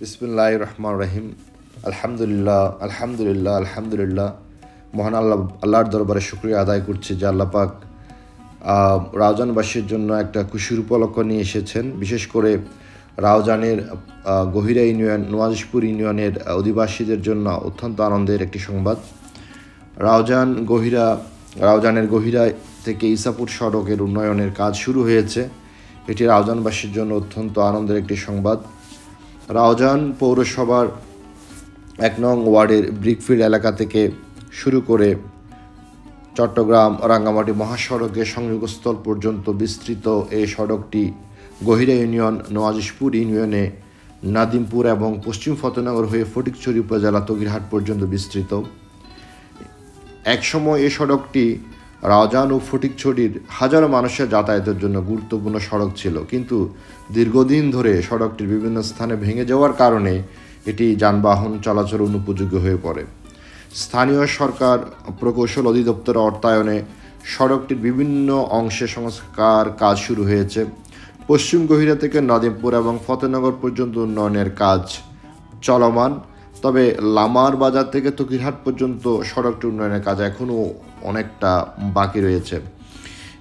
বিসমুল্লাহ রহমান রহিম আলহামদুলিল্লাহ আলহামদুলিল্লাহ আলহামদুলিল্লাহ। মহান আল্লাহ, আল্লাহর দরবারে শুক্রিয়া আদায় করছি যে আল্লাহ পাক রাউজানবাসীর জন্য একটা খুশির উপলক্ষ নিয়ে এসেছেন। বিশেষ করে রাউজানের গহিরা ইউনিয়ন নোয়াজপুর ইউনিয়নের অধিবাসীদের জন্য অত্যন্ত আনন্দের একটি সংবাদ। রাউজান গহিরা রাউজানের গহিরা থেকে ইসাপুর সড়কের উন্নয়নের কাজ শুরু হয়েছে। এটি রাউজানবাসীর জন্য অত্যন্ত আনন্দের একটি সংবাদ। রাউজান পৌরসভার এক নং ওয়ার্ডের ব্রিকফিল্ড এলাকা থেকে শুরু করে চট্টগ্রাম, রাঙ্গামাটি মহাসড়কের সংযোগস্থল পর্যন্ত বিস্তৃত এই সড়কটি গহিরা ইউনিয়ন, নওয়াজিশপুর ইউনিয়নে নাদিমপুর এবং পশ্চিম ফতেনগর হয়ে ফটিকছড়ি উপজেলা তগিরহাট পর্যন্ত বিস্তৃত। একসময় এই সড়কটি রাজান ও ফটিকছড়ির হাজারো মানুষের যাতায়াতের জন্য গুরুত্বপূর্ণ সড়ক ছিল। কিন্তু দীর্ঘদিন ধরে সড়কটির বিভিন্ন স্থানে ভেঙে যাওয়ার কারণে এটি যানবাহন চলাচল অনুপযোগী হয়ে পড়ে। স্থানীয় সরকার প্রকৌশল অধিদপ্তর অর্থায়নে সড়কটির বিভিন্ন অংশে সংস্কার কাজ শুরু হয়েছে। পশ্চিম গহিরা থেকে নদিমপুর এবং ফতেনগর পর্যন্ত উন্নয়নের কাজ চলমান। তবে লামার বাজার থেকে তকিরহাট পর্যন্ত সড়কটি উন্নয়নের কাজ এখনও অনেকটা বাকি রয়েছে।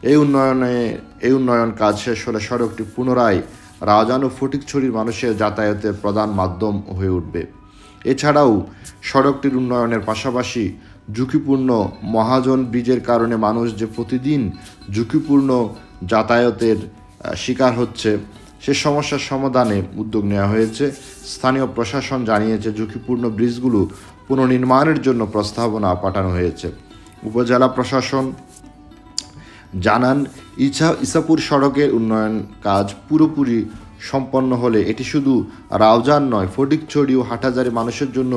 এই উন্নয়নে, এই উন্নয়ন কাজ শেষ হলে সড়কটি পুনরায় রাজান ও ফটিকছড়ির মানুষের যাতায়াতের প্রধান মাধ্যম হয়ে উঠবে। এছাড়াও সড়কটির উন্নয়নের পাশাপাশি ঝুঁকিপূর্ণ মহাজন ব্রিজের কারণে মানুষ যে প্রতিদিন ঝুঁকিপূর্ণ যাতায়াতের শিকার হচ্ছে সে সমস্যার সমাধানে উদ্যোগ নেওয়া হয়েছে। স্থানীয় প্রশাসন জানিয়েছে, ঝুঁকিপূর্ণ ব্রিজগুলো পুনর্নির্মাণের জন্য প্রস্তাবনা পাঠানো হয়েছে। উপজেলা প্রশাসন জানান, ইছা ইসাপুর সড়কের উন্নয়ন কাজ পুরোপুরি সম্পন্ন হলে এটি শুধু রাউজান নয়, ফটিকছড়ি ও হাটহাজারি মানুষের জন্য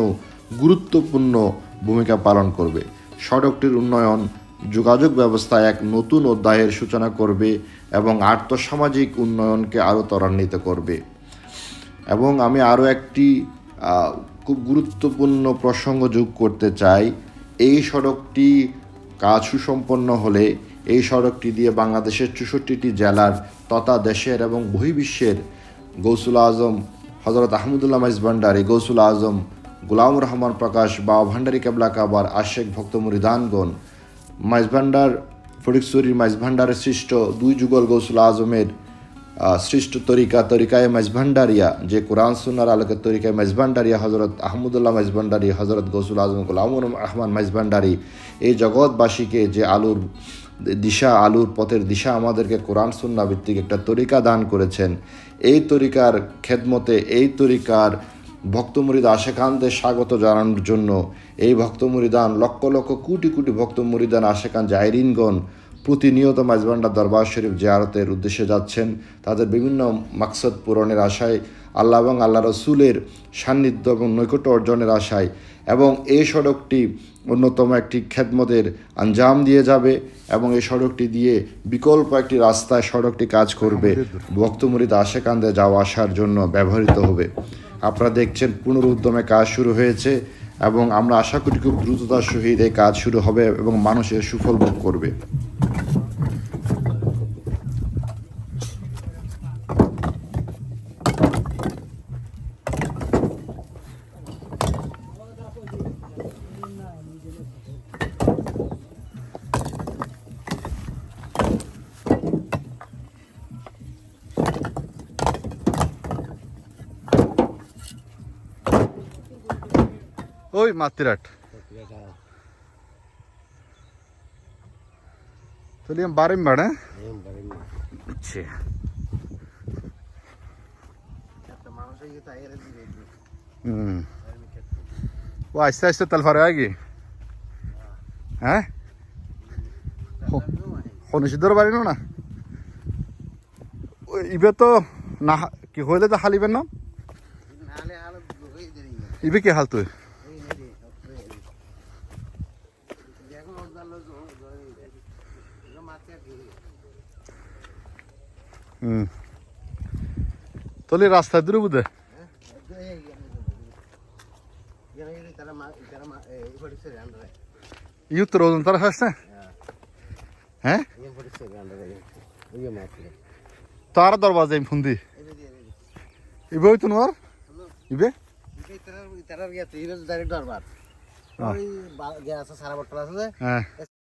গুরুত্বপূর্ণ ভূমিকা পালন করবে। সড়কটির উন্নয়ন যোগাযোগ ব্যবস্থায় এক নতুন অধ্যায়ের সূচনা করবে এবং আর্থসামাজিক উন্নয়নকে আরও ত্বরান্বিত করবে। এবং আমি আরও একটি খুব গুরুত্বপূর্ণ প্রসঙ্গ যোগ করতে চাই। এই সড়কটি কাজ সুসম্পন্ন হলে এই সড়কটি দিয়ে বাংলাদেশের চৌষট্টিটি জেলার তথা দেশের এবং বহির্বিশ্বের গৌসুল আজম হজরত আহমদুল্লাহ মাইজ ভান্ডারি, গৌসুল আজম, গুলাম রহমান প্রকাশ বা ভান্ডারি কেবলা কাবার আশেক ভক্ত মুরিদানগণ মাইজ ভান্ডার ফটিকছড়ির মাইজ ভান্ডারের সৃষ্ট দুই যুগল গৌসুল আজমের সৃষ্ট তরিকা তরিকায় মাইজভান্ডারিয়া, যে কোরআন সুনার আলোকে তরিকায় মাইজভান্ডারিয়া হজরত আহমদুল্লাহ মাইজভান্ডারি হজরত গৌসুল আজম গোলামুর রহমান মাইজভান্ডারি, এই জগৎবাসীকে যে আলুর দিশা, আলুর পথের দিশা আমাদেরকে কোরআন সুন্না ভিত্তিক একটা তরিকা দান করেছেন, এই তরিকার খেদমতে, এই তরিকার ভক্তমুরিদ আশেখানদের স্বাগত জানানোর জন্য। এই ভক্তমুরিদান লক্ষ লক্ষ কোটি কোটি ভক্তমুরিদান আশেখান জায়রিনগণ প্রতিনিয়ত মাইজবান্ডা দরবার শরীফ জিয়ারতের উদ্দেশ্যে যাচ্ছেন। তাদের বিভিন্ন মাকসদ পূরণের আশায়, আল্লাহ এবং আল্লাহ রসুলের সান্নিধ্য এবং নৈকট্য অর্জনের আশায় এবং এই সড়কটি অন্যতম একটি খেদমতের আঞ্জাম দিয়ে যাবে এবং এই সড়কটি দিয়ে বিকল্প একটি রাস্তায় সড়কটি কাজ করবে। ভক্তমুরিদ আশেকান্দে যাওয়া আসার জন্য ব্যবহৃত হবে। আপনারা দেখছেন পুনরুদ্যমে কাজ শুরু হয়েছে এবং আমরা আশা করি খুব দ্রুততার সহিত এই কাজ শুরু হবে এবং মানুষের সুফল ভোগ করবে। ওই মাতিরাট। আমি বারিম আচ্ছা। ও আস্তে আস্তে তেল ফারে আগে হ্যাঁ? শনিসিদ্ধর বাড়ি না? ইবে তো না কি হইলে তো হালিবেন না? কি হাল তুই। হুম। তাহলে রাস্তায় দূরে বুঝে ইউ তো রোজন তারা হাসছে হ্যাঁ? তো আর দরবাজে ফোন দি ইবে হইতো নোয়ার ইবে? ইতারার ইতারার গিয়ে ডাইরেক্ট দরবার। ওই গিয়ে সারা বট্টল আছে হ্যাঁ।